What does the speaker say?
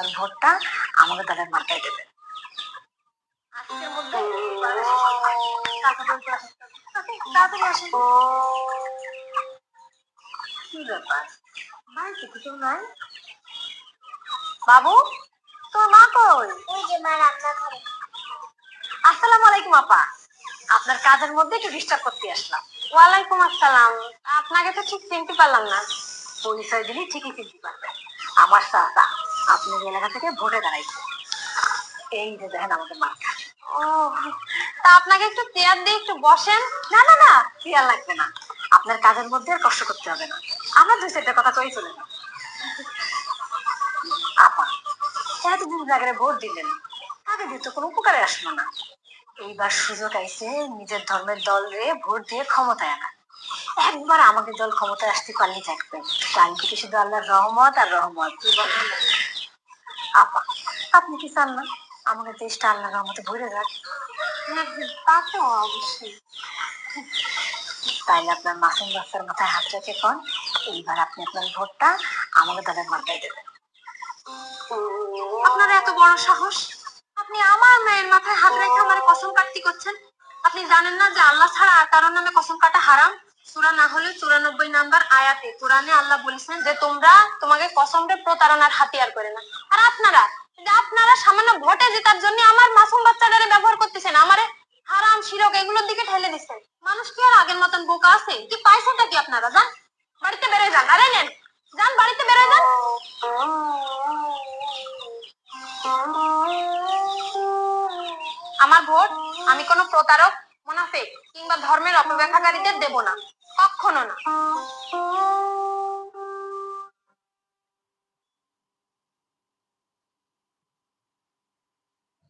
আপনার ভোটটা আমাকে দলের মাথায় দেবেন আজকের মধ্যে তাড়াতাড়ি আসেন। কি ব্যাপার? বাড়িতে তো নাই। বাবু তোর মা কই? ওই যে মা রান্না আসসালামু আলাইকুম আপা। আপনার কাজের মধ্যে একটু ডিস্টার্ব করতে আসলাম। ওয়ালাইকুম আসসালাম। আপনাকে তো ঠিক চিনতে পারলাম না। পরিচয় দিলেই ঠিকই চিনতে পারবেন। আমার চাচা। আপনার এলাকা থেকে ভোটে দাঁড়াইছে এই যে দেখেন আমাদের মার্কা। ও, তা আপনাকে একটু চেয়ার দিয়ে একটু বসেন। না না না খেয়াল লাগবে না। আপনার কাজের মধ্যে আর কষ্ট করতে হবে না। আমরা দুই চারটা কথা কই চলে না আপা এতদিন জায়গায় ভোট দিলেন। তাকে দিয়ে তো কোনো উপকারে আসলো না। এইবার সুযোগ আইছে নিজের ধর্মের দল রে ভোট দিয়ে ক্ষমতায় আনা। একবার আমাদের দল ক্ষমতায় আসতে পারলে থাকবেন কাল থেকে শুধু আল্লাহর রহমত আর রহমত। কি? আপা আপনি কি চান না? আমাদের দেশটা আল্লাহর রহমতে ভরে যাক তা তো অবশ্যই। তাইলে আপনার মাসুম বাচ্চার মাথায় হাত রেখে কন? এইবার আপনি আপনার ভোটটা আমাদের দলের মাথায় দেবেন। আপনার এত বড় সাহস? আপনি আমার মেয়ের মাথায় হাত রেখে আমার কসম কাটতি করছেন? আপনি জানেন না যে আল্লাহ ছাড়া আর কারোর নামে কসম কাটা হারাম? সূরা না হলে চুরানব্বই নাম্বার আয়াতে, কোরআনে আল্লাহ বলেছেন যে তোমরা তোমাকে কসমকে প্রতারণার হাতিয়ার করে না। আর আপনারা আপনারা সামান্য ভোটে জেতার জন্য আমার মাসুম বাচ্চাটারে ব্যবহার করতেছেন, আমারে হারাম, শিরক এগুলোর দিকে ঠেলে দিচ্ছেন। মানুষ কি আর আগের মতন বোকা আছে? কি পাইছেটা কি আপনারা? যান, বাড়িতে বেরোয় যান। আরে নেন, যান, বাড়িতে বেরোয় যান। আমার ভোট, আমি কোনো প্রতারক, মুনাফিক কিংবা ধর্মের অপব্যাখ্যাকারীদের দেব না। কখনো না।